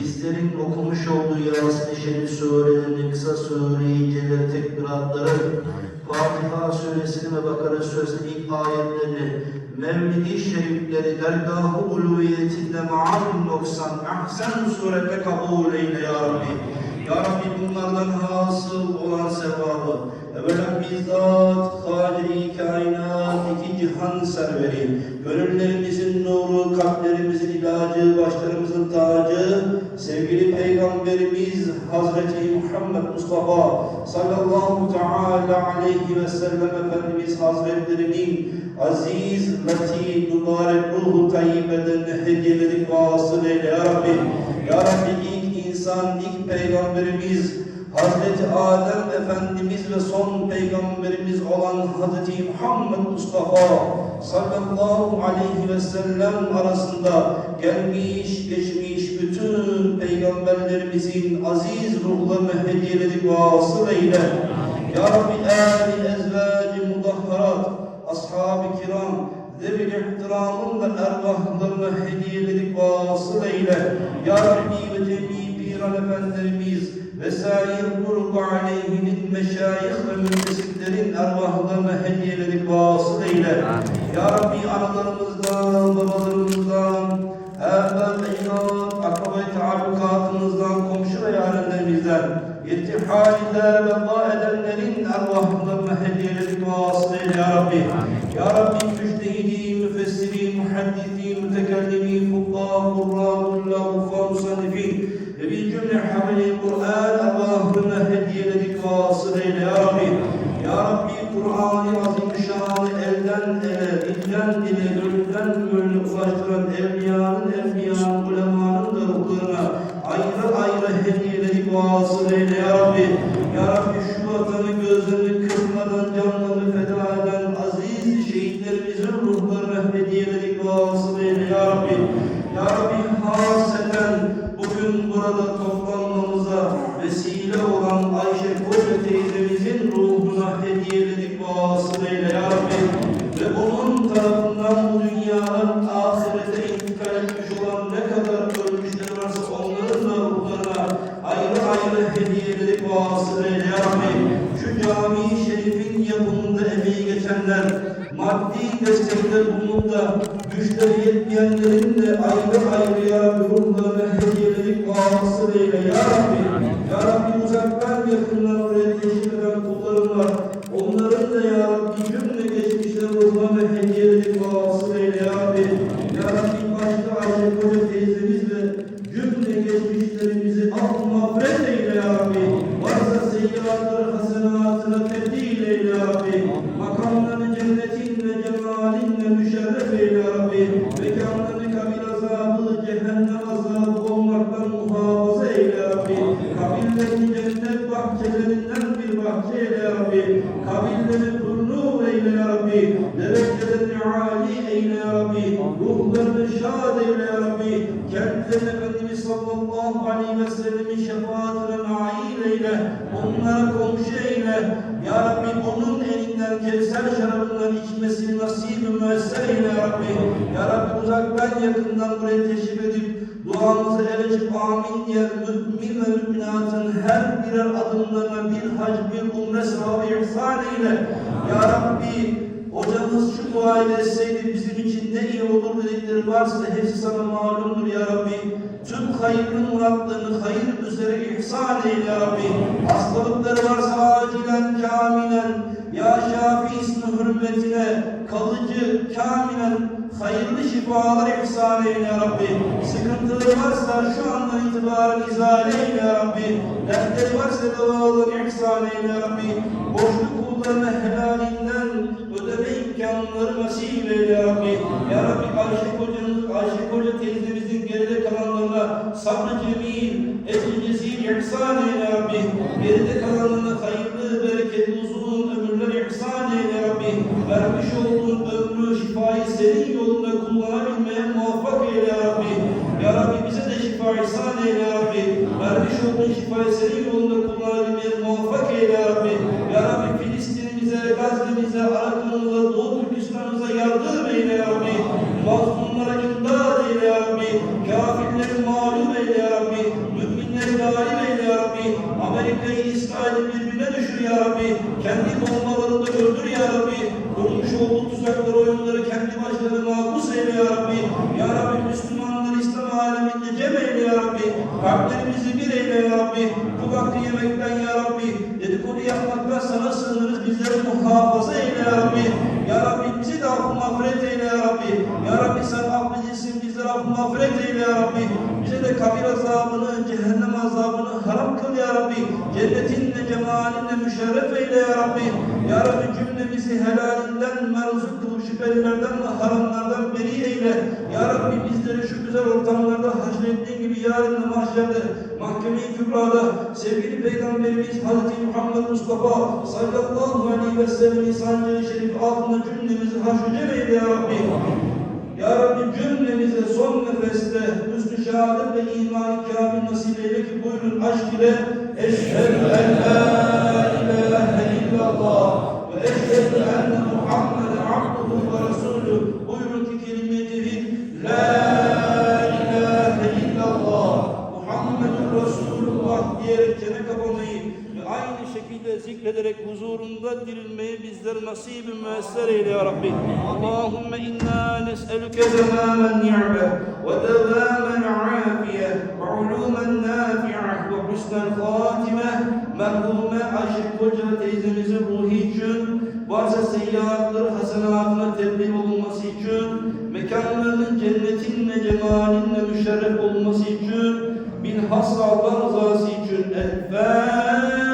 Bizlerin okumuş olduğu Yasin-i Şerif surelerini, kısa sure-i celal tekbiratları, Fatiha suresini ve Bakara suresinin ilk ayetlerini, Mevlid-i Şerifleri, dergah-ı uluviyetinde maal noksan, ahsen surete kabul eyle ya Rabbi. Ya Rabbi bunlardan hasıl olan sevabı, evvela bizzat Kadiri kainat iki cihan serveri, gönüllerimizin nuru, kalplerimizin ilacı, başlarımızın tacı, sevgili Peygamberimiz Hazreti Muhammed Mustafa sallallahu teala aleyhi ve sellem Efendimiz Hazretlerinin aziz, latif, mübarek ruhu tayyibeden hediyeleri vasıl eyle ya Rabbi. Ya Rabbi insan, ilk peygamberimiz Hazreti Adem Efendimiz ve son peygamberimiz olan Hazreti Muhammed Mustafa sallallahu aleyhi ve sellem arasında gelmiş geçmiş bütün peygamberlerimizin aziz ruhlarına hediyeleri vasıl eyle. Ya Rabbi âli ezvâci mudahharat, ashab-ı kiram, Zevil ihtiramın ve ervahlarına hediyeleri vasıl eyle. Ya Rabbi ve cemi piran efendilerimiz vesair grubu aleyhinin meşayih ve müntesiplerin ervahlarına hediyeleri vasıl eyle. Ya Rabbi analarımızdan, babalarımızdan, Erbab, eynat, akabe taallukatımızdan, komşu ve yarenlerimizden, irtihalinde veba edenlerin ervahlarına hediyeleri vasıl eyle ya Rabbi. Ya Rabbi müjdehidi, müfessiri, muhaddisi, gönüle ulaştıran evliyanın, evliyanın, ulemanın da ruhlarına ayrı ayrı hediyeleri vasıl eyle ya Rabbi. Ya Rabbi şu vatanı gözlerini maddi destekler bulunduğunda güçleri yetmeyenlerin de ayrı ayrı ya ruhlarına hediyeleri vasıl eyle ya Rabbi. Ya Rabbi uzaktan yakından cehennem azabı olmaktan muhafaza eyle Rabbi. Kabirlerini cennet bahçelerinden bir bahçe eyle Rabbi. Kabirlerini nur eyle Rabbi. Derecelerini âli eyle Rabbi. Ruhlarını şad eyle Rabbi. Kendilerine Efendimiz sallallahu aleyhi ve sellemin şefaatine eyle. Onlara komşu eyle. Ya Rabbi onun elinden kevser şarabından içmesini nasip-i müesser eyle ya Rabbi. Ya Rabbi uzaktan yakından buraya teşrif edip duamızı açıp amin diyen mümin ve müminatın her birer adımlarına bir hac bir umre sevabı ihsan eyle. Ya Rabbi Hocamız şu duayı etseydi bizim için ne iyi olur dedikleri varsa hepsi sana malumdur ya Rabbi. Tüm hayırlı muratlarını hayır üzere ihsan eyle ya Rabbi. Hastalıkları varsa acilen, kamilen, ya Şafi ismi hürmetine kalıcı, kamilen hayırlı şifalar ihsan eyle ya Rabbi. Sıkıntıları varsa şu andan itibaren izale eyle ya Rabbi. Dertleri varsa devalarını ihsan eyle ya Rabbi. Boşluk kullarına helalinden imkanları nasip eyle ya Rabbi. Ya Rabbi Ayşe kocanız, Ayşe koca teyzemizin geride kalanlarına sabrı cemil, ecri cezil ihsan eyle ya Rabbi. Geride kalanlarına hayırlı, bereketli, uzun ömürler ihsan eyle ya Rabbi. Vermiş olduğun ömrü, şifayı senin yolunda kullanabilmeye muvaffak eyle ya Rabbi. Ya Rabbi bize de şifa ihsan eyle ya Rabbi. Vermiş olduğun şifayı senin yolunda kullanabilmeye muvaffak eyle ya Rabbi. Ya Rabbi Filistin'imize, Gazze'mize, Arakan'ımıza, Doğu düşmanımıza yardım eyle ya Rabbi. Mazlumlara imdad eyle ya Rabbi. Kafirleri mağlup eyle ya Rabbi. Müminleri galip eyle ya Rabbi. Amerika'yı İsrail'i birbirine düşür ya Rabbi. Kendi bombalarında öldür ya Rabbi. Kurmuş olduğu tuzakları oyunları kendi başlarına mahpus eyle ya Rabbi. Ya Rabbi Müslümanları İslam aleminde cem eyle ya Rabbi. Kalplerimizi bir eyle ya Rabbi. Bu hakkı yemekten ya Rabbi. Dedikodu yapmaktan sana sığınırız. Bizleri muhafaza eyle ya Rabbi mağfiret eyle ya Rabbi. Ya Rabbi sen affedilsin bizleri affı mağfiret eyle ya Rabbi. Bize de kabir azabını, cehennem azabını haram kıl ya Rabbi. Cennetinle, cemalinle müşerref eyle ya Rabbi. Ya Rabbi cümlemizi helalinden merzuk kıl, şüphelilerden ve haramlardan beri eyle. Ya Rabbi bizleri şu güzel ortamlarda haşrettiğin gibi yarın mahşerde, mahkeme-i kübrada, sevgili Peygamberimiz Hazreti Muhammed Mustafa sallallahu aleyhi ve sellem'in sancığı şerif altında cümlemizi haşrecem eyle ya Rabbi. Ya Rabbi cümlemize son nefeste hüsnü şehadet ve iman-ı kamil nasip eyle ki buyurun aşk ile Eşhedü en la ilahe illallah ve eşhedü enne Muhammeden abduhu ve resulü Resulullah diyerek çene kapamayı ve aynı şekilde zikrederek huzurunda dirilmeyi bizlere nasip-i müesser eyle ya Rabbi. Allahümme inna nes'elüke zemamen ni'me ve devamen afiye ve ulumen nafi'e ve husnel hatime merhume Ayşe Koca teyzemizin ruhu için varsa seyyiatları hasenatına tebdil olunması için mekanlarının cennetinle cemalinle müşerref olması için bilhassa Allah rızası için El